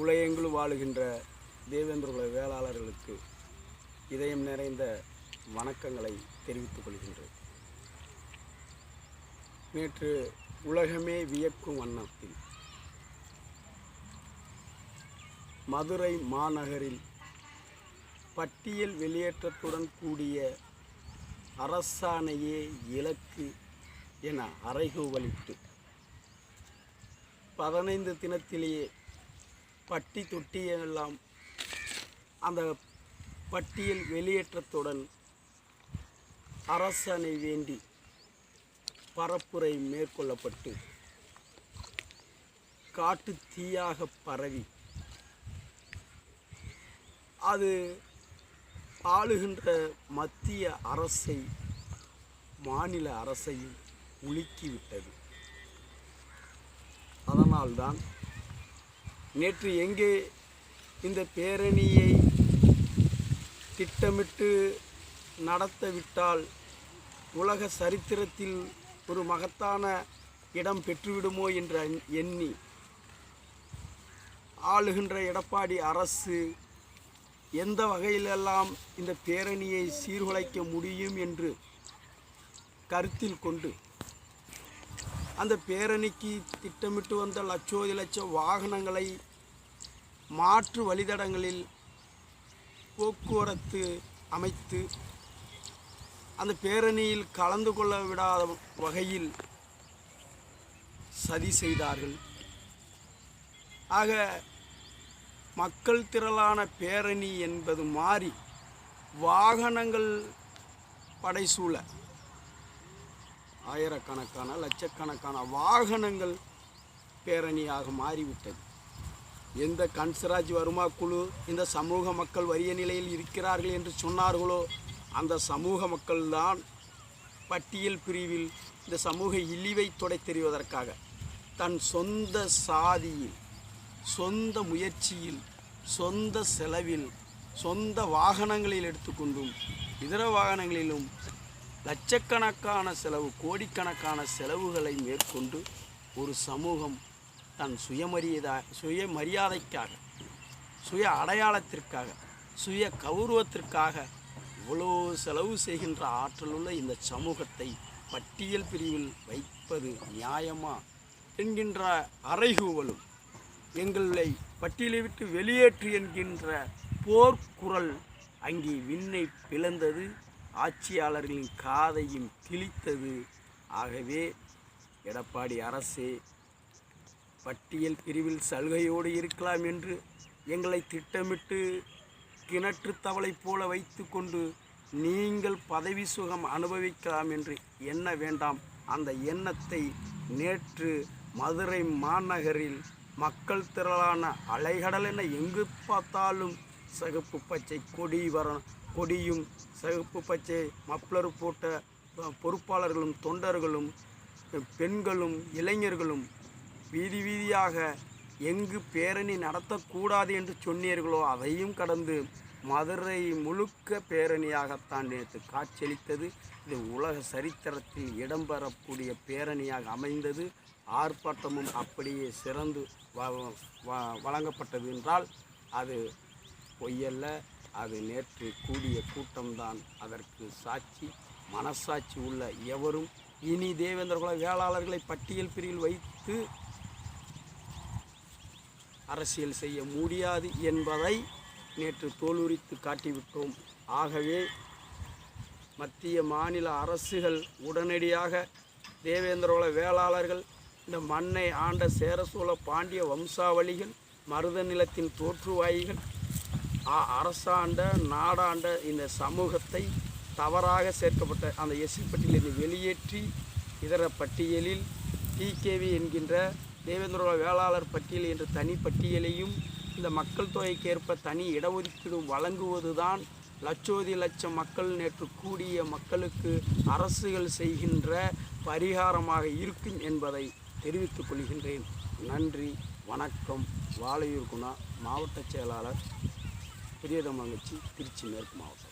உலகெங்கிலும் வாழுகின்ற தேவேந்திரகுல வேளாளர்களுக்கு இதயம் நிறைந்த வணக்கங்களை தெரிவித்துக் கொள்கின்றேன். நேற்று உலகமே வியக்கும் வண்ணத்தில் மதுரை மாநகரில் பட்டியல் வெளியேற்றத்துடன் கூடிய அரசாணையே இலக்கு என அறைகூவலிட்டு பதினைந்து தினத்திலேயே பட்டி தொட்டியெல்லாம் அந்த பட்டியல் வெளியேற்றத்துடன் அரசனை வேண்டி பரப்புரை மேற்கொள்ளப்பட்டு காட்டு தீயாக பரவி அது ஆளுகின்ற மத்திய அரசை மாநில அரசையும் உலுக்கிவிட்டது. அதனால்தான் நேற்று எங்கே இந்த பேரணியை திட்டமிட்டு நடத்தவிட்டால் உலக சரித்திரத்தில் ஒரு மகத்தான இடம் பெற்றுவிடுமோ என்று எண்ணி ஆளுகின்ற எடப்பாடி அரசு எந்த வகையிலெல்லாம் இந்த பேரணியை சீர்குலைக்க முடியும் என்று கருத்தில் கொண்டு அந்த பேரணிக்கு திட்டமிட்டு வந்த லட்சோதி லட்சம் வாகனங்களை மாற்று வழித்தடங்களில் போக்குவரத்து அமைத்து அந்த பேரணியில் கலந்து கொள்ள விடாத வகையில் சதி செய்தார்கள். ஆக மக்கள் திரளான பேரணி என்பது மாறி வாகனங்கள் படைசூழ ஆயிரக்கணக்கான லட்சக்கணக்கான வாகனங்கள் பேரணியாக மாறிவிட்டது. எந்த கன்சராஜ் வருமா குழு இந்த சமூக மக்கள் வறிய நிலையில் இருக்கிறார்கள் என்று சொன்னார்களோ அந்த சமூக மக்கள்தான் பட்டியல் பிரிவில் இந்த சமூக இழிவை தொடை தெரிவதற்காக தன் சொந்த சாதியில் சொந்த முயற்சியில் சொந்த செலவில் சொந்த வாகனங்களில் எடுத்துக்கொண்டும் இதர வாகனங்களிலும் லட்சக்கணக்கான செலவு கோடிக்கணக்கான செலவுகளை மேற்கொண்டு ஒரு சமூகம் தன் சுயமரியாதை சுயமரியாதைக்காக சுய அடையாளத்திற்காக சுய கௌரவத்திற்காக இவ்வளோ செலவு செய்கின்ற ஆற்றலுள்ள இந்த சமூகத்தை பட்டியல் பிரிவில் வைப்பது நியாயமா என்கின்ற அறைகூவலும் எங்களை பட்டியலை விட்டு வெளியேற்று என்கின்ற போர்க்குரல் அங்கே விண்ணை பிளந்தது ஆட்சியாளர்களின் காதையும் கிழித்தது. ஆகவே எடப்பாடி அரசே பட்டியல் பிரிவில் சலுகையோடு இருக்கலாம் என்று எங்களை திட்டமிட்டு கிணற்று தவளை போல வைத்துக்கொண்டு நீங்கள் பதவி சுகம் அனுபவிக்கலாம் என்று எண்ண வேண்டாம். அந்த எண்ணத்தை நேற்று மதுரை மாநகரில் மக்கள் திரளான அலைகடல் என எங்கு பார்த்தாலும் சிகப்பு பச்சை கொடி வர கொடியும் சிகப்பு பச்சை மப்ளர் போட்ட பொறுப்பாளர்களும் தொண்டர்களும் பெண்களும் இளைஞர்களும் வீதி வீதியாக எங்கு பேரணி நடத்தக்கூடாது என்று சொன்னீர்களோ அதையும் கடந்து மதுரை முழுக்க பேரணியாகத்தான் நேற்று காட்சியளித்தது. இது உலக சரித்திரத்தில் இடம்பெறக்கூடிய பேரணியாக அமைந்தது. ஆர்ப்பாட்டமும் அப்படியே சிறந்து வ- வ- வழங்கப்பட்டது என்றால் அது பொய்யல்ல. அது நேற்று கூடிய கூட்டம்தான். அதற்கு சாட்சி மனசாட்சி உள்ள எவரும் இனி தேவேந்திரகுல வேளாளர்களை பட்டியல் பிரிவில் வைத்து அரசியல் செய்ய முடியாது என்பதை நேற்று தோலுரித்து காட்டிவிட்டோம். ஆகவே மத்திய மாநில அரசுகள் உடனடியாக தேவேந்திரகுல வேளாளர்கள் இந்த மண்ணை ஆண்ட சேரசோழ பாண்டிய வம்சாவளிகள் மருத நிலத்தின் தோற்றுவாயிகள் அரசாண்ட நாடாண்ட இந்த சமூகத்தை தவறாக சேர்க்கப்பட்ட அந்த எஸ்சி பட்டியலிருந்து வெளியேற்றி இதர பட்டியலில் டிகேவி என்கின்ற தேவேந்திர வேளாளர் பட்டியல் என்ற தனி பட்டியலையும் இந்த மக்கள் தொகைக்கேற்ப தனி இடஒதுக்கீடும் வழங்குவதுதான் லட்சோதி லட்சம் மக்கள் நேற்று கூடிய மக்களுக்கு அரசுகள் செய்கின்ற பரிகாரமாக இருக்கும் என்பதை தெரிவித்துக் கொள்கின்றேன். நன்றி வணக்கம். வாழையூர் குணா மாவட்ட செயலாளர் பெரியதமங்கச்சி திருச்சி மேற்கு மாவட்டம்.